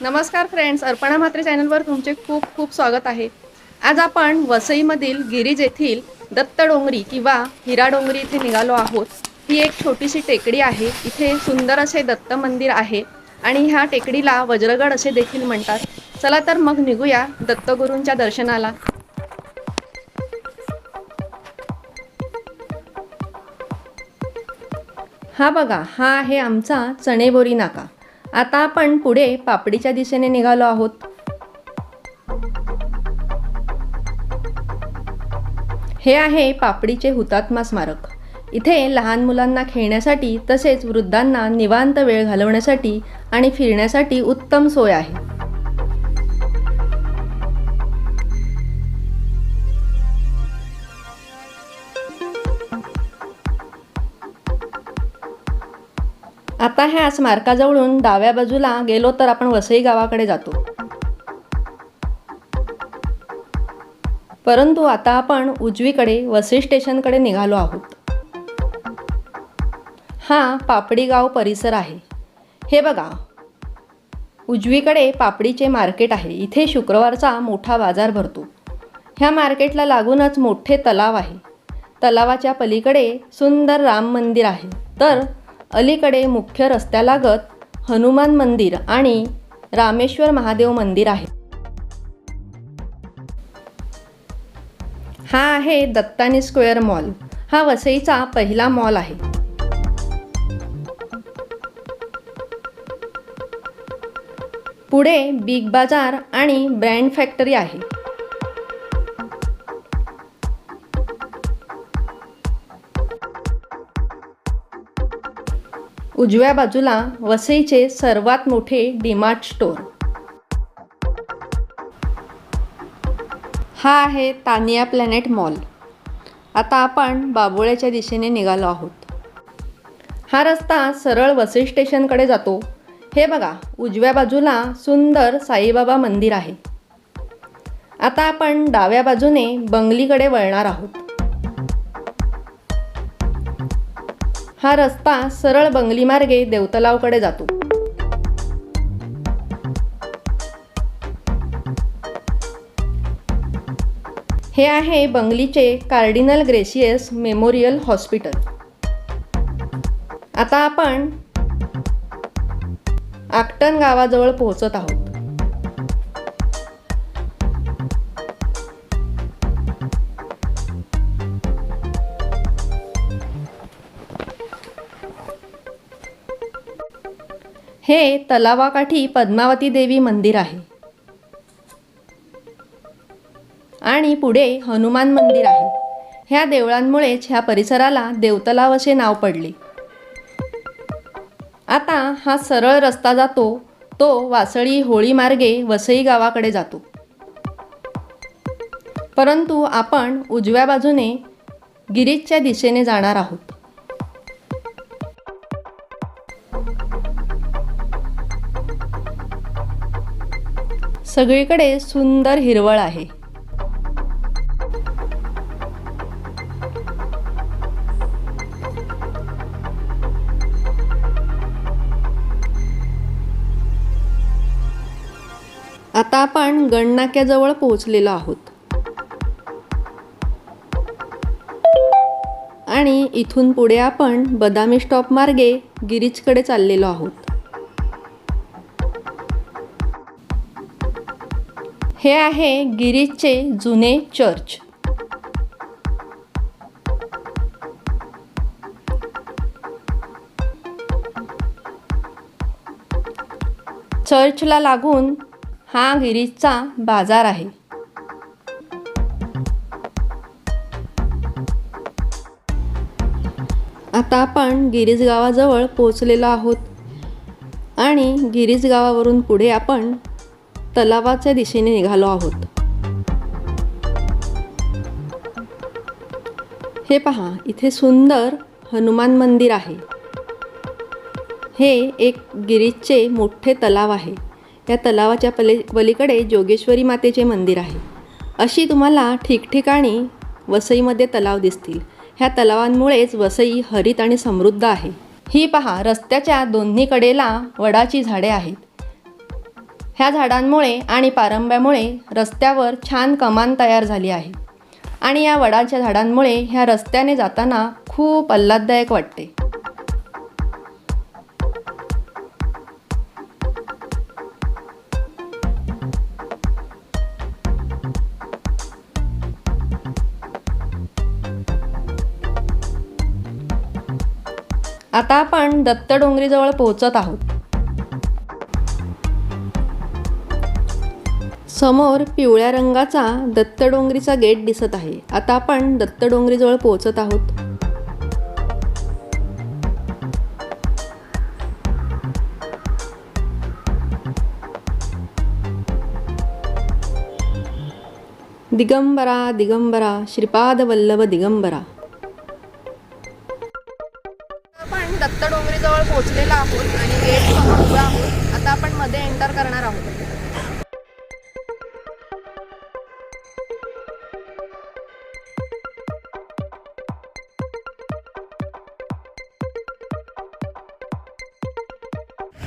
नमस्कार फ्रेंड्स अर्पणा म्हात्रे चॅनलवर तुमचे खूप खूप स्वागत आहे. आज आपण वसईमधील गिरीज येथील दत्त डोंगरी किंवा हिरा डोंगरी इथे निघालो आहोत. ही एक छोटीशी टेकडी आहे. इथे सुंदर असे दत्त मंदिर आहे आणि ह्या टेकडीला वज्रगड असे देखील म्हणतात. चला तर मग निघूया दत्तगुरूंच्या दर्शनाला. हा बघा हा आहे आमचा चणेबोरी नाका. आता आपण पुढे पापडीच्या दिशेने निघालो आहोत. हे आहे पापडीचे हुतात्मा स्मारक. इथे लहान मुलांना खेळण्यासाठी तसेच वृद्धांना निवांत वेळ घालवण्यासाठी आणि फिरण्यासाठी उत्तम सोय आहे. आता ह्या स्मारकाजवळून डाव्या बाजूला गेलो तर आपण वसई गावाकडे जातो. परंतु आता आपण उजवीकडे वसई स्टेशनकडे निघालो आहोत. हा पापडी गाव परिसर आहे. हे बघा. उजवीकडे पापडीचे मार्केट आहे. इथे शुक्रवारचा मोठा बाजार भरतो. ह्या मार्केटला लागूनच मोठे तलाव आहे. तलावाच्या पलीकडे सुंदर राम मंदिर आहे. तर अलीकडे मुख्य रस्त्यालागत हनुमान मंदिर आणि रामेश्वर महादेव मंदिर आहे. हा आहे दत्तानी स्क्वेअर मॉल. हा वसईचा पहिला मॉल आहे. पुढे बिग बाजार आणि ब्रँड फॅक्टरी आहे. उजव्या बाजूला वसईचे सर्वात मोठे डीमार्ट स्टोअर. हा आहे तानिया प्लॅनेट मॉल. आता आपण बाबोळ्याच्या दिशेने निघालो आहोत. हा रस्ता सरळ वसई स्टेशनकडे जातो. हे बघा उजव्या बाजूला सुंदर साईबाबा मंदिर आहे. आता आपण डाव्या बाजूने बंगलीकडे वळणार आहोत. हा रस्ता सरळ बंगली मार्गे देवतलावकडे जातो. हे आहे बंगलीचे कार्डिनल ग्रेसियस मेमोरियल हॉस्पिटल. आता आपण आक्टन गावाजवळ पोहोचत आहोत. हे तलावाकाठी पद्मावती देवी मंदिर आहे. आणि पुढे हनुमान मंदिर आहे. ह्या देवळांमुळेच ह्या परिसराला देवतलाव असे नाव पडले. आता हा सरळ रस्ता जातो तो वासळी होळी मार्गे वसई गावाकडे जातो. परंतु आपण उजव्या बाजूने गिरीजच्या दिशेने जाणार आहोत. सगळीकडे सुंदर हिरवळ आहे. आता आपण गणनाक्याजवळ पोहोचलेलो आहोत. आणि इथून पुढे आपण बदामी स्टॉप मार्गे गिरीजकडे चाललेलो आहोत. हे आहे गिरीजचे जुने चर्च. चर्चला लागून हा गिरीजचा बाजार आहे. आता आपण गिरीज गावाजवळ पोचलेलो आहोत आणि गिरीज गावावरून पुढे आपण तलावाच्या दिशेने निघालो आहोत. हे पहा इथे सुंदर हनुमान मंदिर आहे. हे एक गिरीजचे मोठे तलाव आहे. या तलावाच्या पले पलीकडे जोगेश्वरी मातेचे मंदिर आहे. अशी तुम्हाला ठिकठिकाणी वसईमध्ये तलाव दिसतील. ह्या तलावांमुळेच वसई हरित आणि समृद्ध आहे. ही पहा रस्त्याच्या दोन्ही कडेला वडाची झाडे आहेत. ह्या झाडांमुळे आणि पारंब्यामुळे रस्त्यावर छान कमान तयार झाली आहे. आणि या वडाच्या झाडांमुळे ह्या रस्त्याने जाताना खूप आल्हाददायक वाटते. आता आपण दत्त डोंगरीजवळ पोहोचत आहोत. समोर पिवळ्या रंगाचा दत्त डोंगरीचा गेट दिसत आहे. आता आपण दत्त डोंगरीजवळ पोहोचत आहोत. दिगंबरा दिगंबरा श्रीपाद वल्लभ दिगंबरा. आपण दत्त डोंगरीजवळ पोहोचलेलो आहोत आणि गेट समोर आहोत. आता आपण मध्ये एंटर करणार आहोत.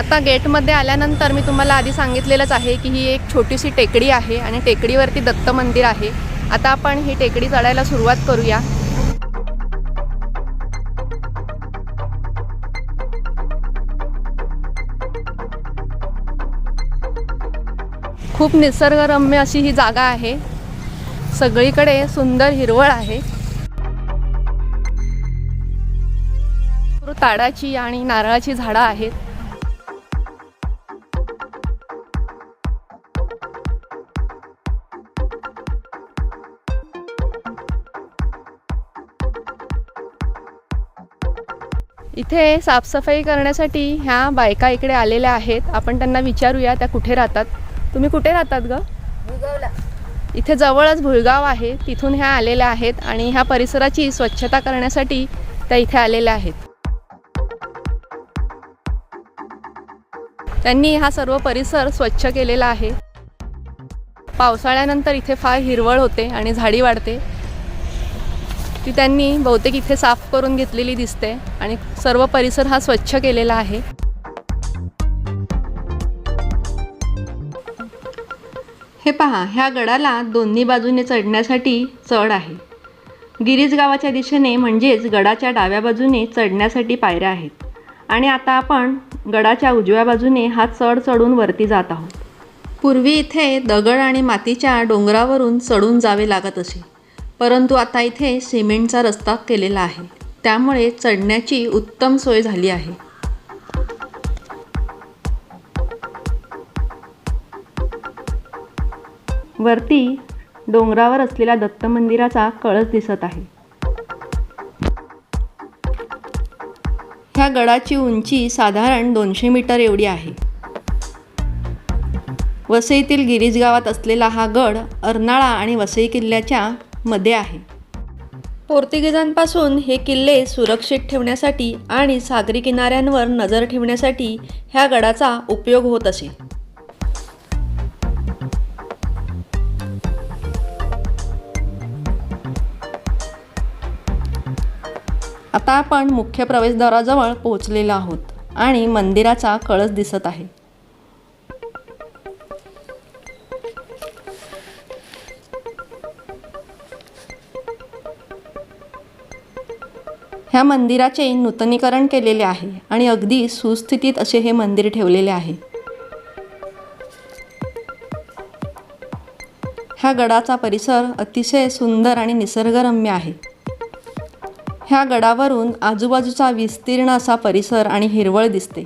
आता गेटमध्ये आल्यानंतर मी तुम्हाला आधी सांगितलेलंच आहे की ही एक छोटीशी टेकडी आहे आणि टेकडीवरती दत्त मंदिर आहे. आता आपण ही टेकडी चढायला सुरुवात करूया. खूप निसर्गरम्य अशी ही जागा आहे. सगळीकडे सुंदर हिरवळ आहे. ताडाची आणि नारळाची झाडं आहेत. इथे साफसफाई करण्यासाठी ह्या बायका इकडे आलेल्या आहेत. आपण त्यांना विचारूया त्या कुठे राहतात? तुम्ही कुठे राहतात ग? इथे जवळच भुळगाव आहे. तिथून ह्या आलेल्या आहेत आणि ह्या परिसराची स्वच्छता करण्यासाठी त्या इथे आलेल्या आहेत. त्यांनी हा सर्व परिसर स्वच्छ केलेला आहे. पावसाळ्यानंतर इथे फार हिरवळ होते आणि झाडी वाढते. ती त्यांनी बहुतेक इथे साफ करून घेतलेली दिसते आणि सर्व परिसर हा स्वच्छ केलेला आहे. हे पहा ह्या गडाला दोन्ही बाजूने चढण्यासाठी चढ आहे. गिरीज गावाच्या दिशेने म्हणजेच गडाच्या डाव्या बाजूने चढण्यासाठी पायऱ्या आहेत. आणि आता आपण गडाच्या उजव्या बाजूने हा चढ चढून वरती जात आहोत. पूर्वी इथे दगड आणि मातीच्या डोंगरावरून चढून जावे लागत असे. परंतु आता इथे सिमेंटचा रस्ता केलेला आहे. त्यामुळे चढण्याची उत्तम सोय झाली आहे. वरती डोंगरावर असलेल्या दत्त मंदिराचा कळस दिसत आहे. ह्या गडाची उंची साधारण दोनशे मीटर एवढी आहे. वसईतील गिरीज गावात असलेला हा गड अर्नाळा आणि वसई किल्ल्याच्या मध्ये आहे. पोर्तुगीजांपासून हे किल्ले सुरक्षित ठेवण्यासाठी आणि सागरी किनाऱ्यांवर नजर ठेवण्यासाठी ह्या गडाचा उपयोग होत असे. आता आपण मुख्य प्रवेशद्वाराजवळ पोहोचलेलो आहोत आणि मंदिराचा कळस दिसत आहे. ह्या मंदिराचे नूतनीकरण केलेले आहे आणि अगदी सुस्थितीत असे हे मंदिर ठेवलेले आहे. ह्या गडाचा परिसर अतिशय सुंदर आणि निसर्गरम्य आहे. ह्या गडावरून आजूबाजूचा विस्तीर्ण असा परिसर आणि हिरवळ दिसते.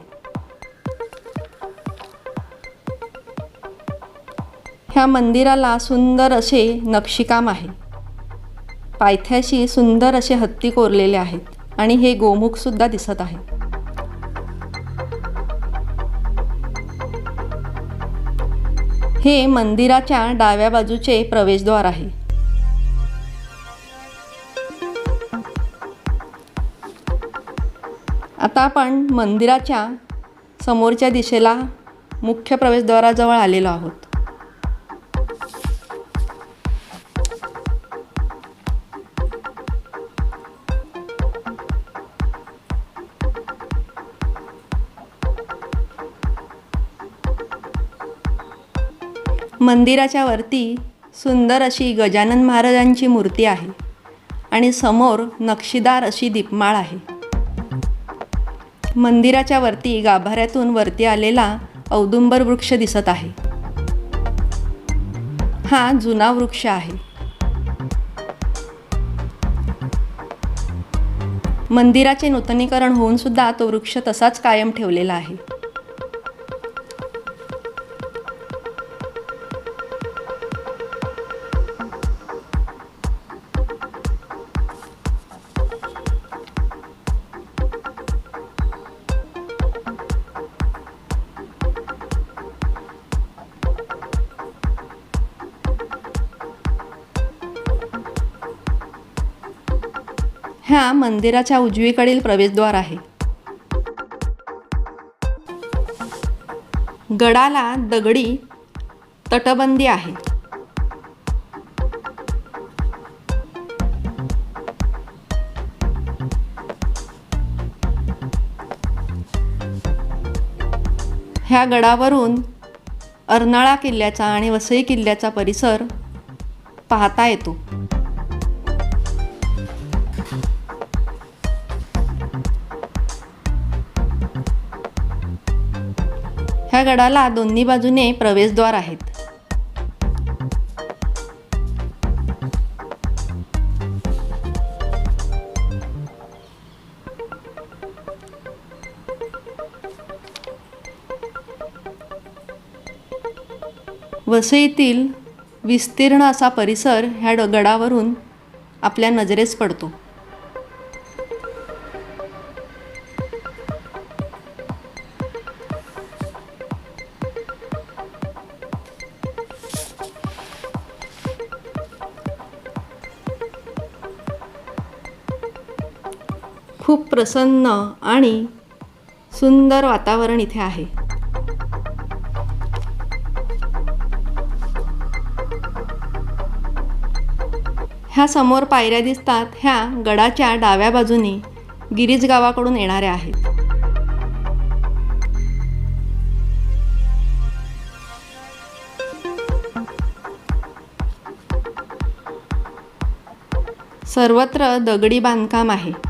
ह्या मंदिराला सुंदर असे नक्षीकाम आहे. पायथ्याशी सुंदर असे हत्ती कोरलेले आहेत. आणि हे गोमुख सुद्धा दिसत आहे. हे मंदिराच्या डाव्या बाजूचे प्रवेशद्वार आहे. आता आपण मंदिराच्या समोरच्या दिशेला मुख्य प्रवेशद्वाराजवळ आलेलो आहोत. मंदिराच्या वरती सुंदर अशी गजानन महाराजांची मूर्ती आहे आणि समोर नक्षीदार अशी दीपमाळ आहे. मंदिराच्या वरती गाभाऱ्यातून वरती आलेला औदुंबर वृक्ष दिसत आहे. हा जुना वृक्ष आहे. मंदिराचे नूतनीकरण होऊन सुद्धा तो वृक्ष तसाच कायम ठेवलेला आहे. ह्या मंदिराच्या उजवीकडील प्रवेशद्वार आहे. गडाला दगडी तटबंदी आहे. ह्या गडावरून अर्नाळा किल्ल्याचा आणि वसई किल्ल्याचा परिसर पाहता येतो. ह्या गडाला दोन्ही बाजूने प्रवेशद्वार आहेत. वसईतील विस्तीर्ण असा परिसर ह्या गडावरून आपल्या नजरेस पडतो. खूप प्रसन्न आणि सुंदर वातावरण इथे आहे. ह्या समोर पायऱ्या दिसतात ह्या गडाच्या डाव्या बाजूने गिरीज गावाकडून येणाऱ्या आहेत. सर्वत्र दगडी बांधकाम आहे.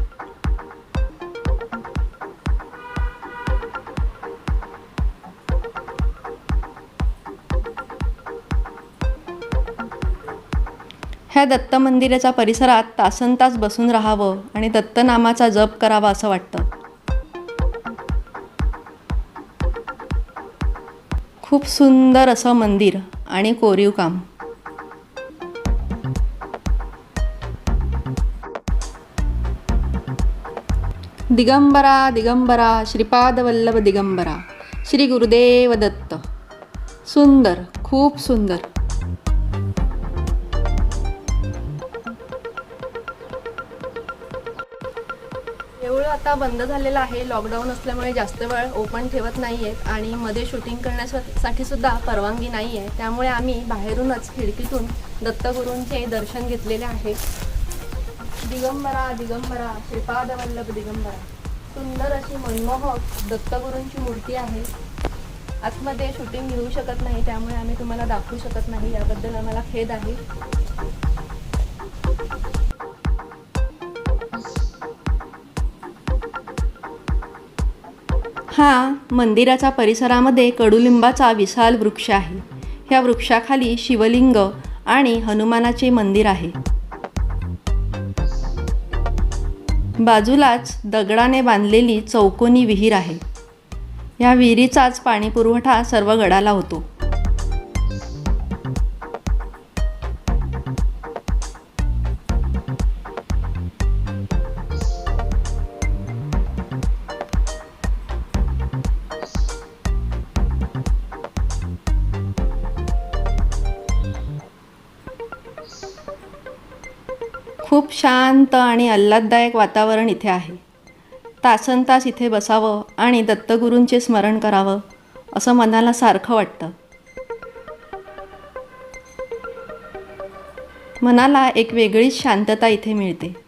ह्या दत्त मंदिराच्या परिसरात तासन तास बसून राहावं आणि दत्तनामाचा जप करावा असं वाटतं. खूप सुंदर असं मंदिर आणि कोरीव काम. दिगंबरा दिगंबरा श्रीपादवल्लभ दिगंबरा श्री गुरुदेव दत्त. सुंदर खूप सुंदर. आता बंद झालेलं आहे. लॉकडाऊन असल्यामुळे जास्त वेळ ओपन ठेवत नाही आहेत आणि मध्ये शूटिंग करण्यासाठी सुद्धा परवानगी नाही आहे त्यामुळे आम्ही बाहेरूनच खिडकीतून दत्तगुरूंचे दर्शन घेतलेले आहे. दिगंबरा दिगंबरा श्रीपादवल्लभ दिगंबरा. सुंदर अशी मनमोहक दत्तगुरूंची मूर्ती आहे. आतमध्ये शूटिंग घेऊ शकत नाही त्यामुळे आम्ही तुम्हाला दाखवू शकत नाही. याबद्दल आम्हाला खेद आहे. हा मंदिराच्या परिसरामध्ये कडुलिंबाचा विशाल वृक्ष आहे. ह्या वृक्षाखाली शिवलिंग आणि हनुमानाचे मंदिर आहे. बाजूलाच दगडाने बांधलेली चौकोनी विहीर आहे. या विहिरीचाच पाणीपुरवठा सर्व गडाला होतो. शांत आणि आल्हाददायक वातावरण इथे आहे. तासन तास इथे बसावं आणि दत्तगुरूंचे स्मरण करावं असं मनाला सारखं वाटतं. मनाला एक वेगळीच शांतता इथे मिळते.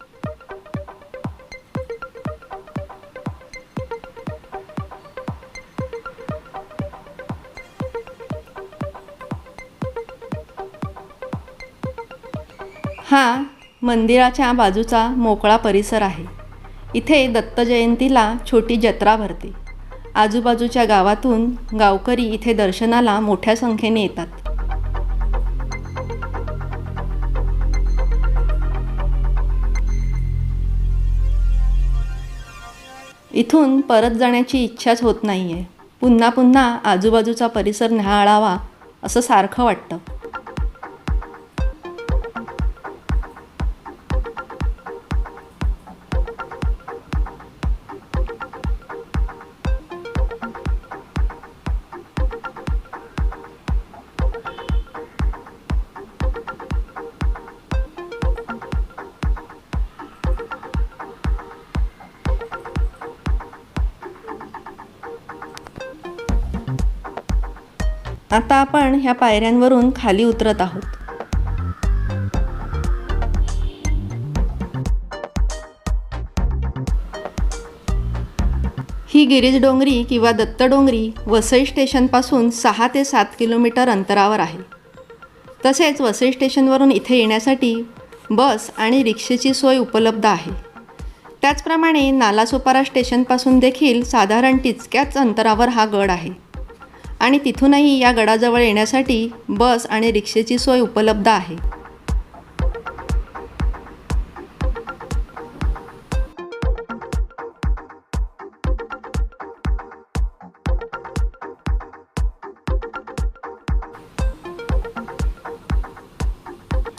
मंदिराच्या बाजूचा मोकळा परिसर आहे. इथे दत्त जयंतीला छोटी जत्रा भरते. आजूबाजूच्या गावातून गावकरी इथे दर्शनाला मोठ्या संख्येने येतात. इथून परत जाण्याची इच्छाच होत नाही आहे पुन्हा पुन्हा आजूबाजूचा परिसर न्याहाळावा असं सारखं वाटतं. आता आपण ह्या पायऱ्यांवरून खाली उतरत आहोत. ही गिरीज डोंगरी किंवा दत्त डोंगरी वसई स्टेशनपासून सहा ते सात किलोमीटर अंतरावर आहे. तसेच वसई स्टेशनवरून इथे येण्यासाठी बस आणि रिक्षेची सोय उपलब्ध आहे. त्याचप्रमाणे नालासोपारा स्टेशनपासून देखील साधारण तितक्याच अंतरावर हा गड आहे. आणि तिथूनही या गडाजवळ येण्यासाठी बस आणि रिक्षेची सोय उपलब्ध आहे.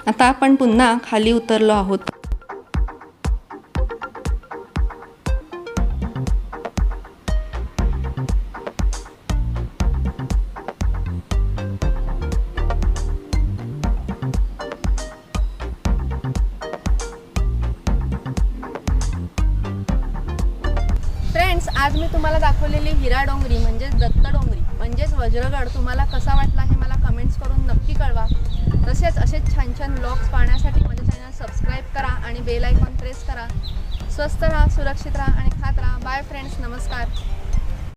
आता आपण पुन्हा खाली उतरलो आहोत. दाखवलेली हिरा डोंगरी म्हणजेच दत्त डोंगरी म्हणजेच वज्रगड तुम्हाला कसा वाटला हे मला कमेंट्स करून नक्की कळवा. तसेच असेच छान छान ब्लॉग्स पाहण्यासाठी माझ्या चॅनल सबस्क्राईब करा आणि बेल आयकॉन प्रेस करा. स्वस्त राहा सुरक्षित राहा आणि खात राहा. बाय फ्रेंड्स नमस्कार.